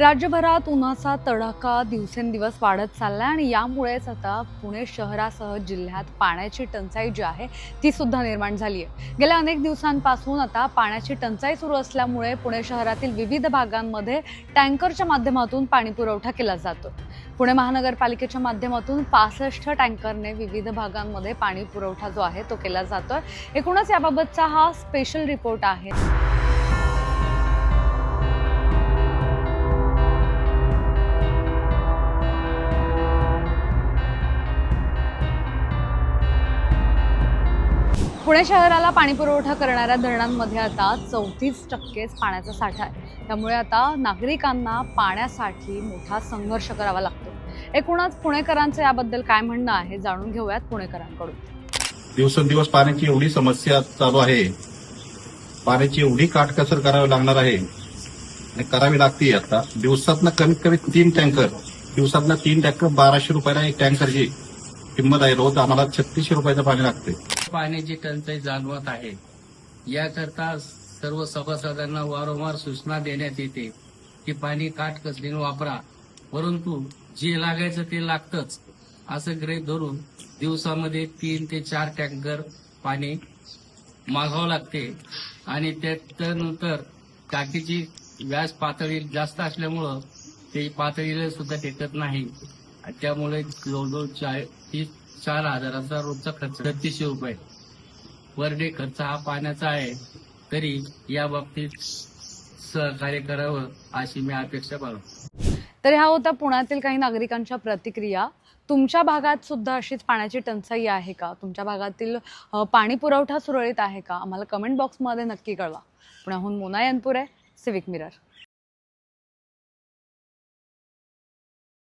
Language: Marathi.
राज्यभरात उन्हाचा तडाखा दिवसेंदिवस वाढत चालला आहे आणि यामुळेच आता पुणे शहरासह जिल्ह्यात पाण्याची टंचाई जी आहे ती सुद्धा निर्माण झाली आहे गेल्या अनेक दिवसांपासून आता पाण्याची टंचाई सुरू असल्यामुळे पुणे शहरातील विविध भागांमध्ये टँकरच्या माध्यमातून पाणी पुरवठा केला जातो. पुणे महानगरपालिकेच्या माध्यमातून पासष्ट टँकरने विविध भागांमध्ये पाणी पुरवठा जो आहे तो केला जातोय. एकूणच याबाबतचा हा स्पेशल रिपोर्ट आहे. पुणे शहराला पाणी पुरवठा करणाऱ्या धरणांमध्ये आता चौतीस टक्केच पाण्याचा साठा आहे. त्यामुळे आता नागरिकांना पाण्यासाठी मोठा संघर्ष करावा लागतो. एकूणच पुणेकरांचं याबद्दल काय म्हणणं आहे जाणून घेऊयात पुणेकरांकडून. दिवसेंदिवस पाण्याची एवढी समस्या चालू आहे. पाण्याची एवढी काटकसर करावी लागणार आहे. आणि करावी लागते आता. दिवसातनं कमीत कमी तीन टँकर दिवसातनं तीन टँकर बाराशे रुपयाला एक टँकरची किंमत आहे. रोज आम्हाला छत्तीसशे रुपयाचं पाणी लागते. पाण्याची टंचाई जाणवत आहे. याकरता सर्व सभासदांना वारंवार सूचना देण्यात येते की पाणी काटकसरीने वापरा परंतु जे लागायचं ते लागतंच असं ग्रेट धरून दिवसामध्ये तीन ते चार टँकर पाणी मागावं लागते आणि त्यानंतर टाकीची व्याज पातळी जास्त असल्यामुळं ते पातळीला सुद्धा टेकत नाही. त्यामुळे जवळजवळ चाळीस चार हजाराचा रोजचा खर्च छत्तीसशे रुपये. पर डे खर्च हा पाण्याचा आहे. तरी या बाबतीत सहकार्य करावं अशी मी अपेक्षा बाळगतो. तर ह्या होत्या पुण्यातील काही नागरिकांच्या प्रतिक्रिया. तुमच्या भागात सुद्धा अशीच पाण्याची टंचाई आहे का? तुमच्या भागातील पाणी पुरवठा सुरळीत आहे का? आम्हाला कमेंट बॉक्समध्ये नक्की कळवा. पुण्याहून मोना आहे सिविक मिरर